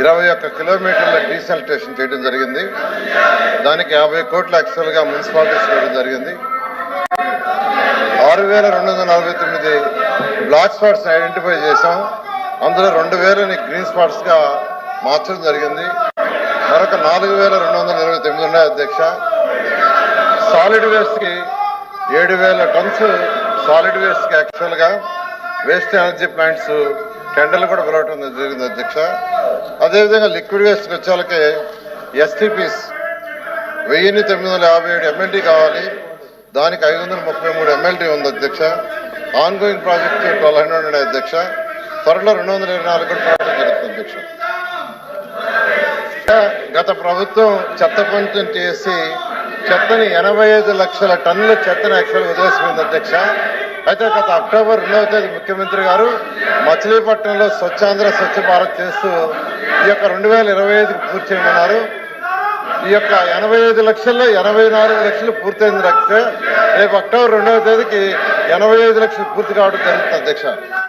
ఇరవై ఒక్క కిలోమీటర్ల డీసల్టేషన్ చేయడం జరిగింది. దానికి యాభై కోట్ల యాక్చువల్గా మున్సిపాలిటీస్ చేయడం జరిగింది. ఆరు వేల రెండు వందల నలభై తొమ్మిది బ్లాక్ స్పాట్స్ ఐడెంటిఫై చేశాం. అందులో రెండు వేలని గ్రీన్ స్పాట్స్గా మార్చడం జరిగింది. మరొక నాలుగు వేల రెండు వందల ఇరవై తొమ్మిది ఉన్నాయి అధ్యక్ష. సాలిడ్ వేస్ట్కి ఏడు వేల టన్స్ సాలిడ్ వేస్ట్కి యాక్చువల్గా వేస్ట్ ఎనర్జీ ప్లాంట్స్ టెండర్లు కూడా పిలవటం జరిగింది అధ్యక్ష. అదేవిధంగా లిక్విడ్ వేస్ట్ స్వచ్ఛాలకే ఎస్టీపీస్ వెయ్యిన్ని తొమ్మిది వందల యాభై ఏడు ఎమ్మెల్టీ కావాలి. దానికి ఐదు వందల ముప్పై మూడు ఎమ్మెల్టీ ఉంది అధ్యక్ష. ఆన్గోయింగ్ ప్రాజెక్ట్ ట్వెల్వ్ హండ్రెడ్ ఉన్నాయి అధ్యక్ష. త్వరలో రెండు వందల ఇరవై నాలుగు కూడా జరుగుతుంది అధ్యక్ష. గత ప్రభుత్వం చెత్త పంచం చేసి చెత్తని ఎనభై ఐదు లక్షల టన్నుల చెత్తను యాక్చువల్గా వదిలేసిపోయింది అధ్యక్ష. అయితే గత అక్టోబర్ రెండవ తేదీ ముఖ్యమంత్రి గారు మచిలీపట్నంలో స్వచ్ఛాంధ్ర స్వచ్ఛ భారత్ చేస్తూ ఈ యొక్క రెండు వేల ఇరవై ఐదుకి పూర్తి చేయమన్నారు. ఈ యొక్క ఎనభై ఐదు లక్షల్లో ఎనభై నాలుగు లక్షలు పూర్తయింది రక్తే రేపు అక్టోబర్ రెండవ తేదీకి ఎనభై ఐదు లక్షలు పూర్తి కావడం జరుగుతుంది అధ్యక్ష.